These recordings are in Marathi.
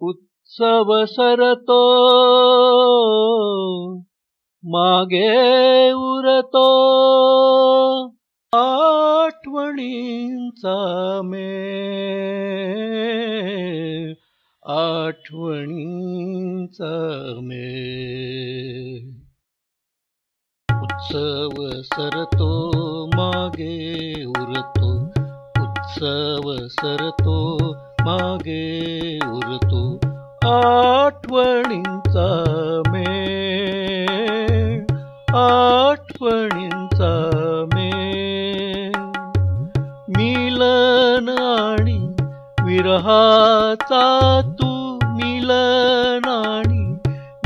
उत्सव सरतो मागे उरतो. आठवणींचा मे आठवणींचा मे उत्सव सरतो मागे उरतो. उत्सव सरतो मागे उरतो. आठवणींचा मे आठवणींचा मे मिलन आणि विरहाचा तू मिलन आणि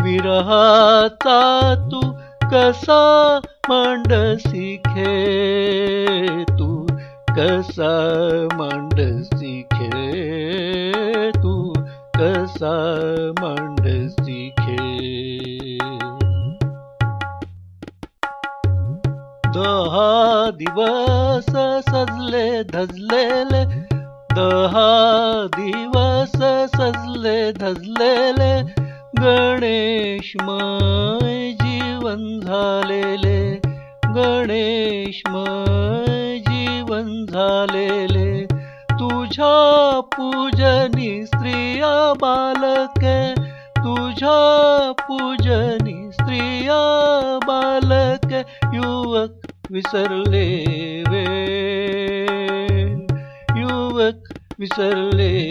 विरहाचा तू कसा मांड सिखे तू कसा मांड कसा मांडसी खे दहा दिवस सजले धजलेले दहा दिवस सजले धजलेले गणेशमय जीवन झालेले गणेशमय जीवन झालेले तुझ्या पूजनी स्त्रिया बालके तुझ्या पूजनी स्त्रिया बालक युवक विसरले वे. युवक विसरले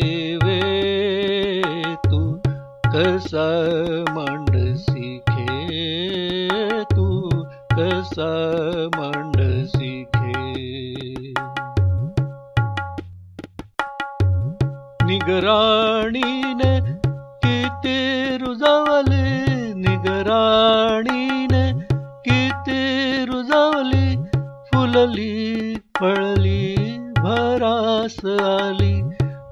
वे. तू कसा मांडसी खे तू कसा मांडसी निगराणीने किती रुजवली निगराणीने किती रुजावली फुलली फळली भरास आली.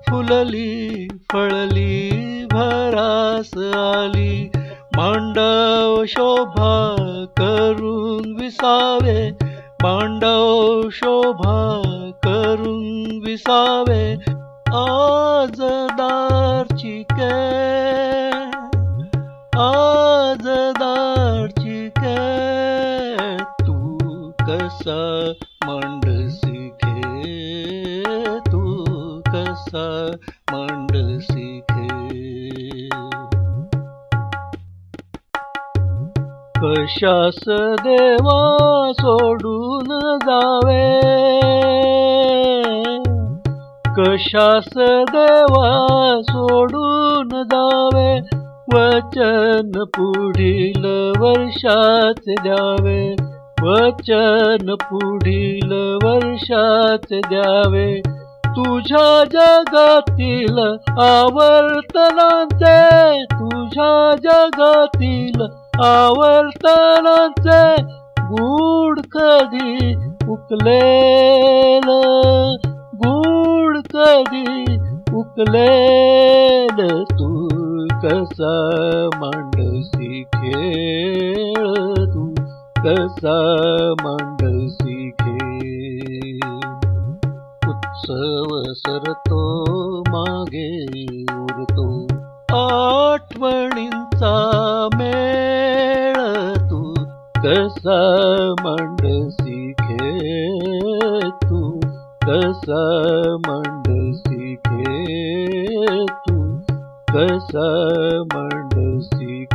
फुलली फळली भरास आली. मांडव शोभा करून विसावे मांडव शोभा करून विसावे. आज दारची के आज दारची के तू कसा मांडसी खे तू कसा मांडसी खे कशास देवा सोडून जावे? कशास देवा सोडून जावे. वचन पुढील वर्षात द्यावे. वचन पुढील वर्षात द्यावे. तुझ्या जगातील आवर्तनांचे तुझ्या जगातील आवर्तनांचे गूढ कधी उकलेल? गूढ कधी उकलेल तू कसा मांडसी खेळ तू कसा मांडसी खेळ उत्सव सरतो मागे उरतो. आठवणींचा मेळ तू कसा मांडसी खे तू? कसा मांड खे तू कसा मांडसी खे